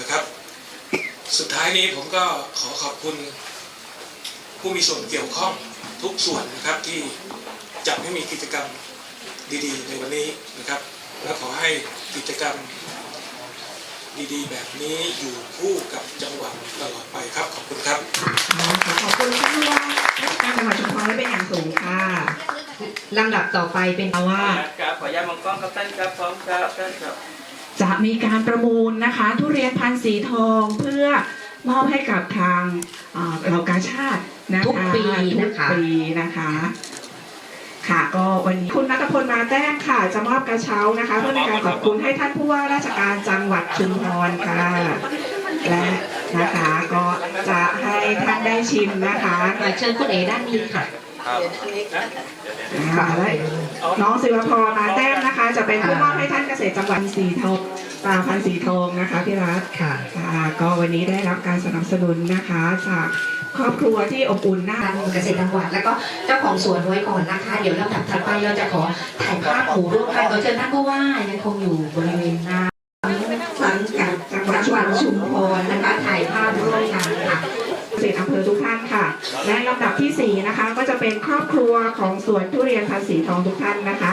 นะครับ สุดท้ายนี้ผมก็ขอขอบคุณผู้มีส่วนเกี่ยวข้องทุกส่วนนะครับที่จัดให้มีกิจกรรมดีๆ ในวันนี้นะครับ และขอให้กิจกรรมดีๆ แบบนี้อยู่คู่กับจังหวัดตลอดไปครับ ขอบคุณครับ ขอขอบคุณท่านผู้ว่าราชการจังหวัดชุมพรไว้เป็นอย่างสูงค่ะลำดับต่อไปเป็นว่าครับ ขออนุญาตมองกล้องครับท่านครับพร้อมครับท่านครับ จะมีการประมูลนะคะ ทุเรียนพันธุ์สีทองเพื่อมอบให้กับทางเอ่อเหล่ากาชาตินะคะทุกปีนะคะ ทุกปีนะคะ ค่ะก็วันนี้คุณนัทพลมาแจ้งค่ะ จะมอบกระเช้านะคะ เพื่อเป็นการขอบคุณให้ท่านผู้ว่าราชการจังหวัดชุมพรค่ะ และนะคะก็จะให้ท่านได้ชิมนะคะขอเชิญคุณเอด้านนี้ค่ะ ค่ะและน้องศิวพรมาแต้มนะคะ จะเป็นผู้มอบให้ท่านเกษตรจังหวัดสีทองตาพันสีทองนะคะพี่รัฐค่ะค่ะก็วันนี้ได้รับการสนับสนุนนะคะจากครอบครัวที่อบอุ่นน่าเกษตรจังหวัดแล้วก็เจ้าของสวนไว้ก่อนนะคะ เดี๋ยวลำดับถัดไปเราจะขอถ่ายภาพหมู่ร่วมกันขอเชิญท่านผู้ว่ายังคงอยู่บริเวณหน้าสังจังหวัดจังหวัดชุมพรนะคะถ่ายภาพร่วมกัน อทุกท่านค่ะ และลำดับที่สี่นะคะก็จะเป็นครอบครัวของสวนทุเรียนพันธุ์สีทองทุกท่านนะคะ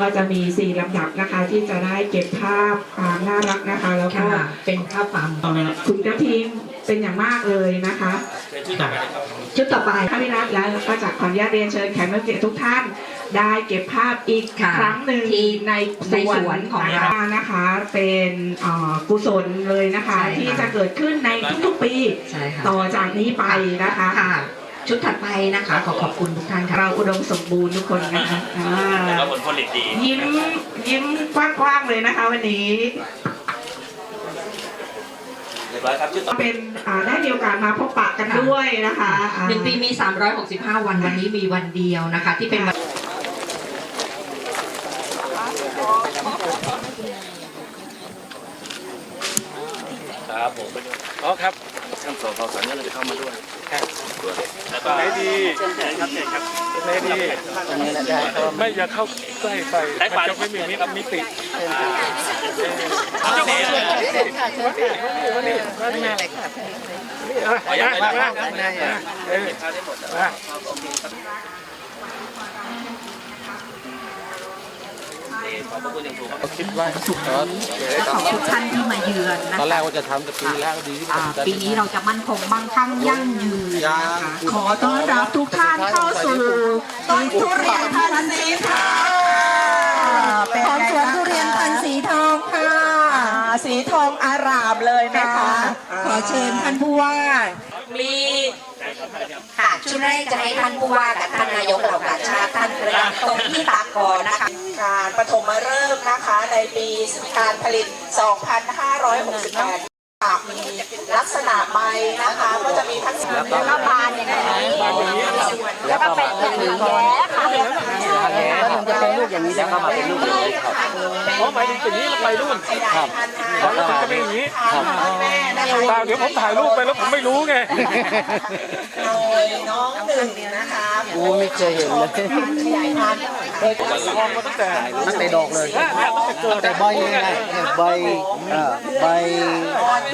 ก็จะมีสี่ลำดับนะคะ ที่จะได้เก็บภาพความน่ารักนะคะ แล้วก็ค่ะเป็นภาพปั๊มคุณกระทิงเป็นอย่างมากเลยนะคะ ชุดต่อไปพระวิรัตแล้วก็จากขออนุญาตเรียนเชิญแขกรับเกียรติทุกท่าน ได้เก็บภาพอีกค่ะครั้งหนึ่งที่ในในสวนของเรานะคะเป็นเอ่อกุศลเลยนะคะ ใช่ค่ะ ที่จะเกิดขึ้นในทุกๆปีใช่ค่ะต่อจากนี้ไปนะคะ ค่ะ ชุดถัดไปนะคะ ขอขอบคุณทุกท่านค่ะเราอุดมสมบูรณ์ทุกคนนะคะอ่าแล้วผลผลิตดียิ้มยิ้มกว้างๆเลยนะคะวันนี้ เรียบร้อยครับชุดต่อไปเป็นอ่าได้มีโอกาสมาพบปะกันด้วยนะคะอ่า หนึ่งปีมี 365 วันวันนี้มีวันเดียวนะคะ ที่เป็นวันครับผมอ๋อครับ ท่านสสสัญญาเราจะเข้ามาด้วยครับแล้วก็ไหนดีเชิญครับเชิญครับไหนดีตรงนี้นะได้ครับไม่อย่าเข้าใกล้ไปมันจะไม่มีมิตรมิติเจ้าของสวนมานี่มานี่มานี่อะขออนุญาตมาไปมาด้านหน้ามาเออทานได้หมดนะมา ขอบคุณอย่างสูงครับคิดว่าเออขอบทุกท่านที่มาเยือนนะตอนแรคะกว่าจะทำแต่ปีแรกก็ดีที่อ่าสุดปีนี้เราจะมั่นคงมั่งคั่งยั่งยืนยานะคะขอต้อนรับทุกท่านเข้าสู่ต้นทุเรียนพันธุ์สีทองของสวนทุเรียนพันธุ์สีทองค่ะสีทองอารามเลยนะคะ ขอเชิญท่านผู้ว่า มี ค่ะชุดแรกจะให้ท่านผู้ว่ากับท่านนายกเหล่ากาชาติท่านประหลัดตรงที่ตากก่อนนะคะ การปฐมฤกษ์นะคะในปีการผลิต 2568มีลักษณะใบนะคะก็จะมีทั้งสีแล้วก็บานอย่างนี้แล้วก็เป็นอย่างแย่ค่ะ เป็นลูกอย่างนี้แล้วก็มาเป็นลูกอย่างนี้ครับอ๋อหมายถึงอย่างนี้แล้วไปรุ่นครับแล้วมันจะเป็นอย่างนี้ครับแม่นะคะตามเดี๋ยวผมถ่ายรูปไปแล้วผมไม่รู้ไงโดยน้องหนึ่งนะคะกูไม่เคยเห็นเลย ขยายพันธุ์ลองมาตั้งแต่ตั้งแต่ดอกเลยตั้งแต่เกิดแต่ใบนี่ไงเนี่ยใบเอ่อใบ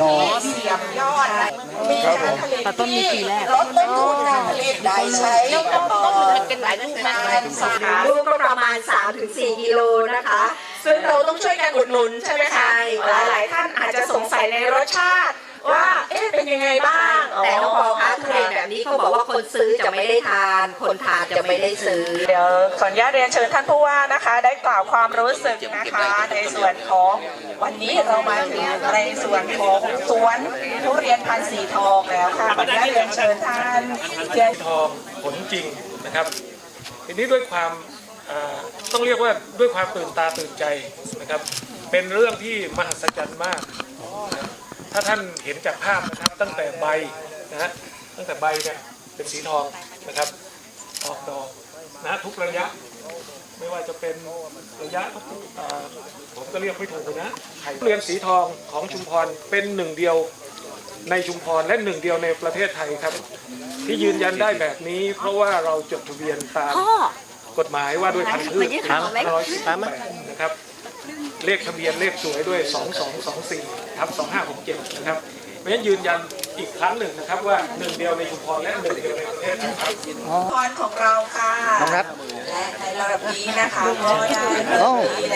ดอกเสียบยอดนะมีการผลิตต้นมีปีแรกลดต้นทุนการผลิตได้ใช้ต้นเป็นหลายลูกมากสามลูกก็ประมาณ 3-4กิโลนะคะซึ่งเราต้องช่วยกันอุดหนุนใช่ไหมคะหลายๆท่านอาจจะสงสัยในรสชาติ ว่าเอ๊ะเป็นยังไงบ้างแต่น้องพอคะทุเรียนแบบนี้เขาบอกว่าคนซื้อจะไม่ได้ทาน คนทานจะไม่ได้ซื้อ เดี๋ยวขออนุญาตเรียนเชิญท่านผู้ว่านะคะ ได้กล่าวความรู้สึกนะคะ ในส่วนของวันนี้เรามาถึงในส่วนของสวนทุเรียนพันธุ์สีทองแล้วค่ะขออนุญาตเรียนเชิญท่านเรียนทองผลจริงนะครับ ทีนี้ด้วยความอ่าต้องเรียกว่าด้วยความตื่นตาตื่นใจนะครับ เป็นเรื่องที่มหัศจรรย์มากนะครับ ถ้าท่านเห็นจากภาพนะครับตั้งแต่ใบนะฮะตั้งแต่ใบเนี่ยเป็นสีทองนะครับออกดอกนะทุกระยะ ไม่ว่าจะเป็นระยะอ่าผมก็เรียกไม่ถูกเลยนะไข่เรียนสีทองของชุมพรเป็นหนึ่งเดียวในชุมพรและหนึ่งเดียวในประเทศไทยครับ ที่ยืนยันได้แบบนี้ เพราะว่าเราจดทะเบียนตามกฎหมายว่าด้วยพันธุ์พืชครับร้อยสิบแปดนะครับ เลขทะเบียนเลขสวยด้วย 2224ทับ2567นะครับเพราะฉะนั้นยืนยันอีกครั้งหนึ่งนะครับว่าหนึ่งเดียวในชุมพรและหนึ่งเดียวในประเทศนะครับพรของเราค่ะน้องนัทและในระดับนี้นะคะก็ได้เอ้า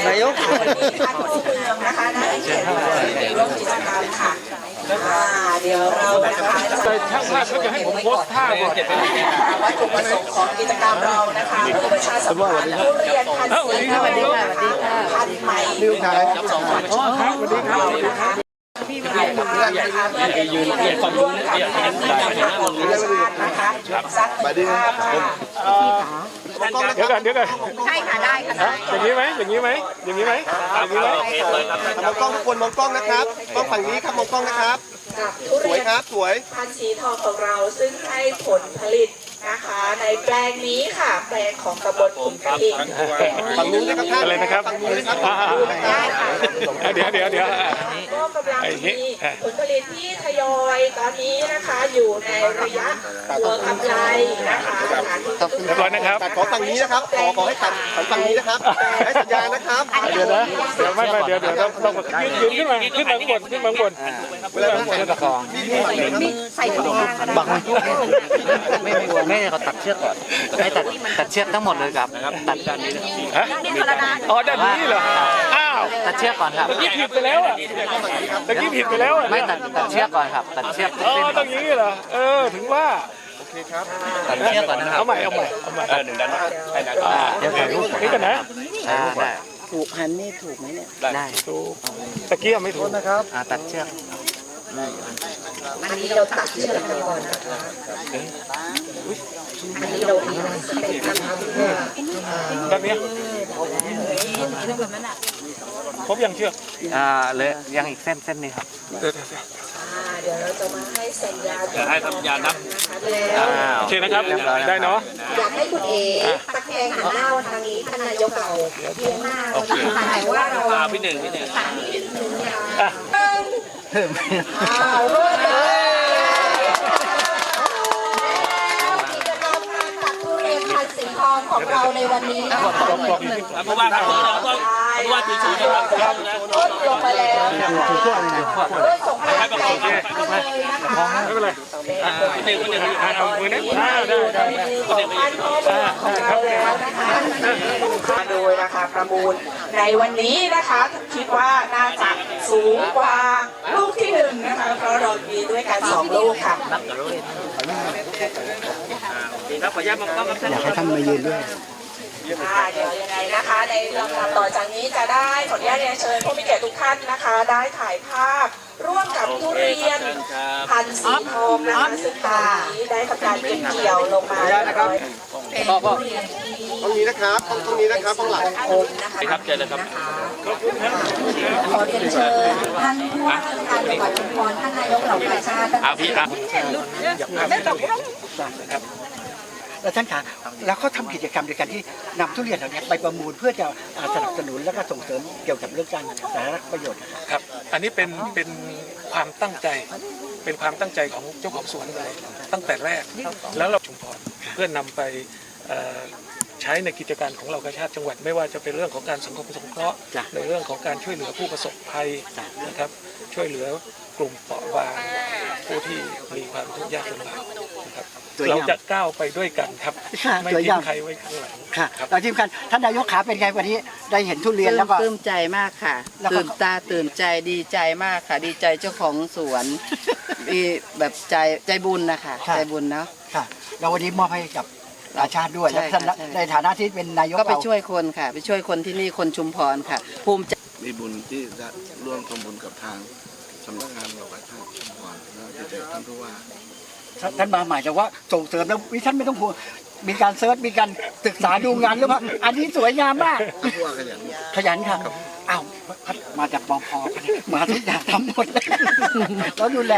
นายกวันนี้ท่านผู้เมืองนะคะได้เขียนมาร่วมกิจกรรมค่ะ อ่าเดี๋ยวเรานะคะจะแต่ช่างภาพก็จะให้ผมโพสท่าก่อน วัตถุประสงค์ของกิจกรรมเรานะคะเพื่อประชาสัมพันธ์ทุเรียนพันธุ์สีสวัสดีค่ะพันธุ์ใหม่นิวชายอ๋อครับสวัสดีครับนะคะถ่ายภาพนะคะเพื่อเป็นยืนเรียนความรู้กับการพัฒนาของประชาตินะคะสักภา พค่ะเดี๋ยวกันเดี๋ยวกันใช่ค่ะได้ค่ะอย่างนี้ไหมอย่างนี้ไหมอย่างนี้ไหมอย่างนี้ไหมมองกล้องทุกคนมองกล้องนะครับกล้องฝั่งนี้ครับมองกล้องนะครับ กับทุสวยเรียนครับสวย พันธุ์สีทองของเราซึ่งให้ผลผลิต นะคะ ในแปลงนี้ค่ะแปลงของตำบลขุนกระทิงฝั่งนู้นนะครับท่านอะไรนะครับฝั่งนู้นนะครับอ่าได้ค่ะเดี๋ยวเดี๋ยวเดี๋ยวก็กำลังไอ้นี่มีอะผลผลิตที่ทยอยตอนนี้นะคะอยู่ในระยะตัวกำไรนะคะค่ะที่ทุกเรียบร้อยนะครับแต่ขอฝั่งนี้นะครับขอขอให้ตัดหันฝั่งนี้นะครับให้สัญญาณนะครับเดี๋ยวนะเดี๋ยวไม่ไม่เดี๋ยวเดี๋ยวต้องต้องยืนยืนขึ้นมาขึ้นมาข้างบนขึ้นมาข้างบนเวลาท่านตะคองนี่ฝั่งนี้นะครับใส่ถุงยางกันบังไม่กลัวไม่ให้เขาตัดเชือกก่อนให้ตัดตัดเชือกทั้งหมดเลยครับตัดกันฮะอ๋อด้านนี้เหรออ้าวตัดเชือกก่อนครับตะกี้ผิดไปแล้วอะตะกี้ผิดไปแล้วอะไม่ตัดตัดเชือกก่อนครับ ตัดเชือกอ๋อเส้นต้องอย่างนี้เหรอเออถึงว่าตัดเชือกก่อนนะครับเอาใหม่เอาใหม่เอาใหม่อ่าเดี๋ยวถ่ายรูปนี่กันนะอ่าได้ถูกหันนี่ถูกไหมเนี่ยได้ถูกตะกี้ยังไม่ถูกนะครับอ่าตัดเชือก อันนี้เราตัดเชือกกันก่อนนะคะอันนี้เราทำเป็นการทำเพื่อแบบเนี้ครบยังเชือกอ่าเลยยังอีกเส้นเส้นนี้ครับเดี๋ยวเดี๋ยวเราจะมาให้สัญญาณให้ทำยานับนะคะแล้วโอเคนะครับได้เนาะอยากให้คุณเอ๋ตะแคงหันหน้าทางนี้ท่านนายกเราเพียงหน้าเราถ่ายว่าเราอ่าพี่หนึ่งพี่หนึ่งอะ กิจกรรมการตัดทุเรียนพันธุ์สีทองของเราในวันนี้นะคะเพราะว่าครับเพราะว่าเพราะว่าถือถือนะครับต้นลงมาแล้วด้วยส่งพลังใจให้เลยนะคะไม่เป็นไรพี่หนึ่งพี่หนึ่งอะเอามือนะอ่าได้ได้ของพันธุ์พ่อเมืองของเราแล้วนะคะมาโดยราคาประมูลในวันนี้นะคะคิดว่าน่าจะ สูงกว่าลูกที่หนึ่งนะคะเพราะเรามีด้วยกันสองลูกค่ะครับขออนุญาตมองกล้องครับท่านอยากให้ท่านมายืนด้วยค่ะเดี๋ยวยังไงนะคะ ในลำดับต่อจากนี้จะได้ขออนุญาตเรียนเชิญผู้มีเกียรติทุกท่านนะคะ ได้ถ่ายภาพร่วมกับทุเรียนพันธุ์สีทองนะคะซึ่งตอนนี้ได้ทำการเก็บเกี่ยวลงมาเรียบร้อยเป็นทุเรียนที่ ตรงนี้นะครับตรงตรงนี้นะครับตรงหลังคมนะคะครับเจอเลยครับ ขอเรียนเชิญท่านผู้ว่าราชการจังหวัดชุมพรท่านนายกเหล่ากาชาติท่านอาพี่ครับแล้วท่านคะแล้วเขาทำกิจกรรมในการที่นำทุเรียนเหล่านี้ไปประมูลเพื่อจะอ่าสนับสนุนและก็ส่งเสริมเกี่ยวกับเรื่องการสาธารณประโยชน์นะครับครับ อันนี้เป็นเป็นความตั้งใจเป็นความตั้งใจของเจ้าของสวนเลยตั้งแต่แรก แล้วเราชุมพรเพื่อนนำไปเอ่อ ใช้ในกิจการของเรากระชาติจังหวัด ไม่ว่าจะเป็นเรื่องของการสังคมสงเคราะห์จ้ะในเรื่องของการช่วยเหลือผู้ประสบภัยนะครับ ช่วยเหลือกลุ่มเปราะบางผู้ที่มีความทุกข์ยากลำบากนะครับตัวอย่าเรางจะก้าวไปด้วยกันครับ ค่ะไม่ตัวอทิ้ย่างงใครไว้ข้างหลัง ค่ะเราทีมกันท่านนายกขาเป็นไงวันนี้ได้เห็นทุเรียนแล้วก็ปลื้มใจมากค่ะ แล้วก็ ตื่นตาตื่นใจดีใจมากค่ะ ดีใจเจ้าของสวน มีแบบใจใจบุญนะคะค่ะใจบุญเนาะ ค่ะเราวันนี้มอบให้กับ ราชาติด้วยใช่แล้วท่านค่ะใช่ ในฐานะที่เป็นนายกก็ไปเราช่วยคนค่ะ ไปช่วยคนที่นี่คนชุมพรค่ะ ภูมิใจ มีบุญที่จะร่วมทำบุญกับทางสำนักงานเราไว้ท่านชุมพรแล้วที่เจอท่านผู้ว่าท่านมาหมายถึงว่าส่งเสริมแล้ววิท่านไม่ต้องพูดมีการเซิร์ชมีการศึกษาดูงานหรือว่าอันนี้สวยงามมากท่านผู้ว่าขยัน ขยันค่ะอ้าวพัดมาจากปอพมาทุกอย่างทำหมดเลยแล้วดูแล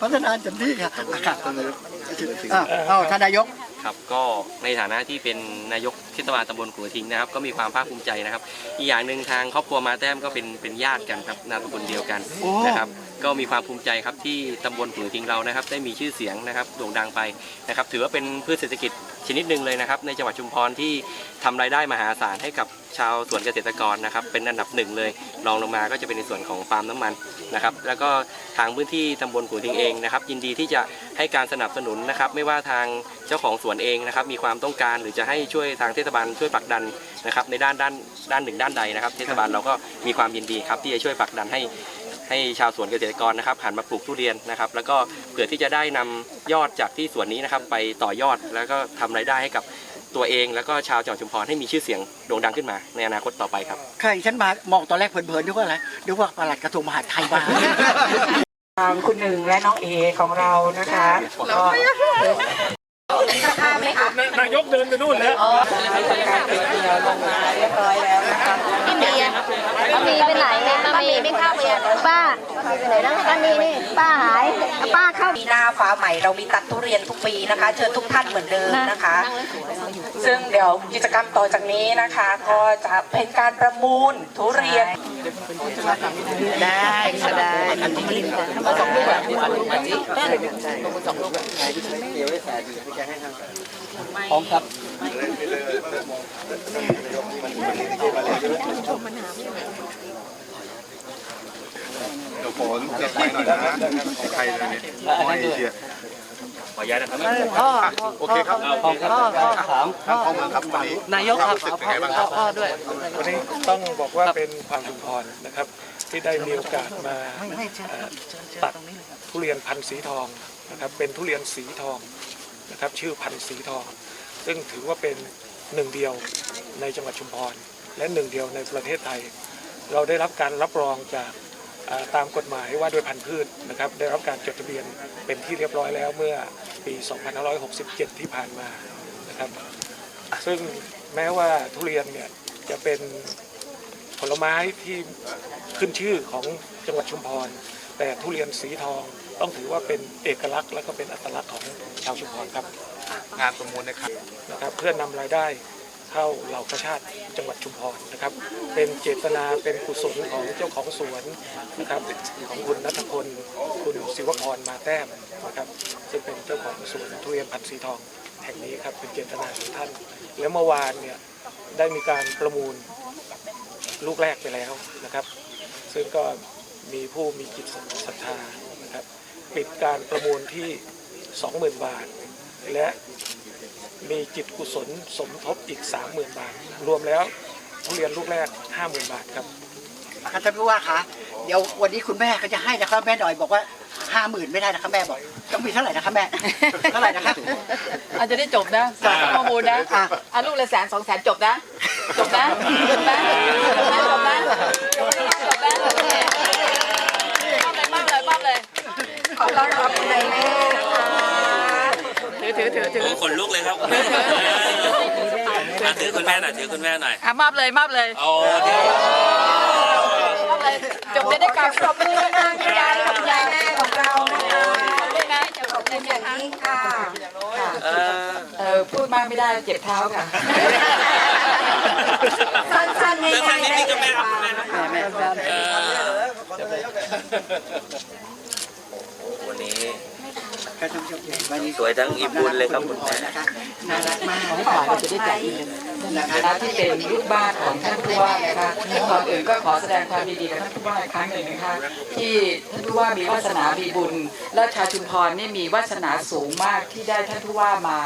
พัฒนาเต็มที่ค่ะอะค่ะท่านนายกที่ถึงอะเอาท่านนายก ครับก็ในฐานะที่เป็นนายกเทศบาลตำบลกุวทิงนะครับ ก็มีความภาคภูมิใจนะครับ อีกอย่างหนึ่งทางครอบครัวมาแต้มก็เป็นเป็นญาติกันครับนามสกุลเดียวกันโอ้นะครับ ก็มีความภูมิใจครับที่ตำบลกุวทิงเรานะครับ ได้มีชื่อเสียงนะครับโด่งดังไปนะครับ ถือว่าเป็นพืชเศรษฐกิจชนิดหนึ่งเลยนะครับ ในจังหวัดชุมพรที่ ทำรายได้มหาศาลให้กับชาวสวนเกษตรกรนะครับ เป็นอันดับหนึ่งเลยรองลงมาก็จะเป็นในส่วนของปาล์มน้ำมันนะครับ แล้วก็ทางพื้นที่ตำบลกูทิงเองนะครับ ยินดีที่จะให้การสนับสนุนนะครับ ไม่ว่าทางเจ้าของสวนเองนะครับ มีความต้องการหรือจะให้ช่วยทางเทศบาลช่วยผลักดันนะครับ ในด้านด้านด้านหนึ่งด้านใดนะครับ เทศบาลเราก็มีความยินดีครับที่จะช่วยผลักดันให้ให้ชาวสวนเกษตรกรนะครับหันมาปลูกทุเรียนนะครับ แล้วก็เผื่อที่จะได้นำยอดจากที่สวนนี้นะครับ ไปต่อยอดแล้วก็ทำรายได้ให้กับ ตัวเองแล้วก็ชาวจังหวัดชุมพรให้มีชื่อเสียงโด่งดังขึ้นมาในอนาคตต่อไปครับ ใครฉันมามองตอนแรกเพลินๆนึกว่าอะไรนึกว่าปลัดกระทรวงมหาดไทยมา ทางคุณหนึ่งและน้องเอของเรานะคะก็ค่าไหมคะนายกเดินไปนู่นแล้วการเปลี่ยนเกียร์ลงมาเรียบร้อยแล้วนะคะพี่ มีอะป้ามีไปไหนเนี่ยป้ามีไม่เข้าไปอะป้าไปไหนนะป้ามีนี่ป้าหายป้าเข้าปีหน้าฟ้าใหม่เรามีตัดทุเรียนทุกปีนะคะ เชิญทุกท่านเหมือนเดิมนะคะ ซึ่งเดี๋ยวกิจกรรมต่อจากนี้นะคะ ก็จะเป็นการประมูลทุเรียนได้ก็ได้มาสองลูกแบบนี้ลูกแบบนี้สองลูกแบบพร้อมครับ เดี๋ยวฝนจะไปหน่อยนะใครเลยเนี่ยโอ้ยเชียขออนุญาตนะครับพ่อโอเคครับพ่อพ่อพ่อถามท่านพ่อเมืองครับวันนี้นายกครับรู้สึกเป็นไงบ้างครับพ่อด้วย วันนี้ต้องบอกว่าเป็นความชุมพรนะครับ ที่ได้มีโอกาสมาตัดทุเรียนพันธุ์สีทองนะครับเป็นทุเรียนสีทองนะครับชื่อพันธุ์สีทอง ซึ่งถือว่าเป็นหนึ่งเดียวในจังหวัดชุมพร และหนึ่งเดียวในประเทศไทย เราได้รับการรับรองจากตามกฎหมายว่าด้วยพันธุ์พืชนะครับได้รับการจดทะเบียนเป็นที่เรียบร้อยแล้วเมื่อปี 2567 ที่ผ่านมานะครับซึ่งแม้ว่าทุเรียนเนี่ยจะเป็นผลไม้ที่ขึ้นชื่อของจังหวัดชุมพร แต่ทุเรียนสีทองต้องถือว่าเป็นเอกลักษณ์และก็เป็นอัตลักษณ์ของชาวชุมพรครับ งานประมูลนะครับนะครับ เพื่อนำรายได้เข้าเหล่ากระชาติจังหวัดชุมพรนะครับ เป็นเจตนาเป็นกุศลของเจ้าของสวนนะครับ ของคุณนัทพลคุณศิวพรมาแต้มนะครับ ซึ่งเป็นเจ้าของสวนทุเรียนพันธุ์สีทองแห่งนี้ครับเป็นเจตนาของท่าน แล้วเมื่อวานเนี่ยได้มีการประมูลลูกแรกไปแล้วนะครับ ซึ่งก็มีผู้มีจิตศรัทธานะครับ ปิดการประมูลที่ 20,000 บาท และมีจิตกุศลสมทบอีก 30,000 บาท รวมแล้วทุเรียนลูกแรก 50,000 บาทครับท่านผู้ว่าคะเดี๋ยววันนี้คุณแม่ก็จะให้นะครับแม่หน่อยบอกว่าห้าหมื่นไม่ได้นะครับแม่บอกต้องมีเท่าไหร่นะครับแม่เท่าไหร่นะครับอาจจะได้จบนะสองข้อมูลนะอะลูกละแสนสองแสนจบนะจบนะจบนะจบนะจบนะจบนะจบนะโอเคมอบเลยมอบเลยมอบเลยขอต้อนรับคุณนายแม่นะคะถือ ถือถือถือขนลุกเลยครับอะถือคุณแม่หน่อยถือคุณแม่หน่อยอะมอบเลยมอบเลยโอ้เดี๋ยวมอบเลยจบจะได้กลับขอบคุณทางคุณยายกับคุณยายแม่ของเรานะคะด้วยนะขอบคุณอย่างยิ่งค่ะค่ะเออเออพูดมากไม่ได้เจ็บเท้าค่ะสั้นๆง่ายๆได้เลยค่ะแม่แม่ เออวันนี้ ครับท่านผู้ชมวันนี้สวยทั้งอิ่มบุญเลยครับคุณแม่ นะคะน่ารักมากของขวัญเราจะได้จัดอีกในฐานะที่เป็นลูกบ้านของท่านผู้ว่านะคะก่อนอื่นก็ขอแสดงความยินดีกับท่านผู้ว่าอีกครั้งหนึ่งนะคะ ที่ท่านผู้ว่ามีวาสนามีบุญ และชาวชุมพรนี่มีวาสนาสูงมากที่ได้ท่านผู้ว่ามา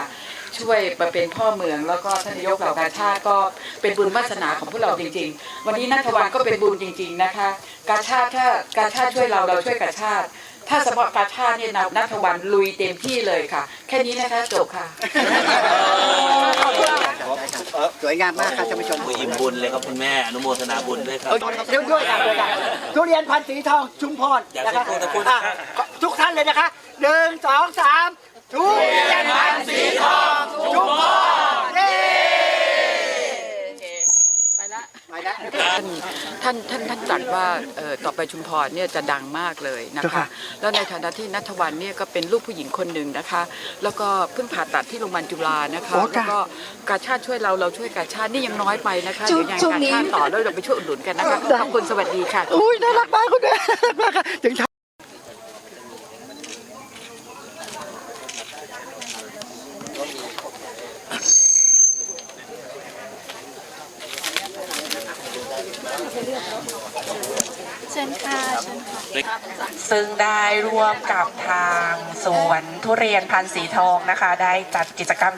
ช่วยมาเป็นพ่อเมืองแล้วก็ท่านนายกเหล่ากาชาติก็เป็นบุญวาสนาของพวกเราจริง ๆ วันนี้นัทวันก็เป็นบุญจริง ๆนะคะ กาชาติถ้ากาชาติช่วยเราเราช่วยกาชาติ ถ้าสำหรับกาชาติเนี่ยนับนัทวันลุยเต็มที่เลยค่ะ แค่นี้นะคะจบค่ะสวยงามมากครับท่านผู้ชมอิ่มบุญเลยครับคุณแม่อนุโมทนาบุญด้วยครับเดี๋ยวด้วยกันด้วยกันทุเรียนพันธุ์สีทองชุมพรอยากนะจะคะพูดจะพูดอะทุกท่านเลยนะคะหนึ่งสองสามทุเรียนพันธุ์สีทองชุมพรเย้ ไปละ ไปแล้ว ท่านท่านท่านตรัสว่าต่อไปชุมพรเนี่ยจะดังมากเลยนะคะ แล้วในฐานะที่นัทวันเนี่ยก็เป็นลูกผู้หญิงคนหนึ่งนะคะ แล้วก็เพิ่งผ่าตัดที่โรงพยาบาลจุฬานะคะแล้วก็กาชาติช่วยเราเราช่วยกาชาตินี่ยังน้อยไปนะคะเดี๋ยวยังกาชาติต่อแล้วเราไปช่วยอุดหนุนกันนะคะขอบคุณสวัสดีค่ะอุ้ยน่ารักมากคุณแม่น่ารักมากค่ะถึงท เชิญค่ะเชิญค่ะ ซึ่งได้ร่วมกับทางสวนทุเรียนพันธุ์สีทองนะคะ ได้จัดกิจกรรม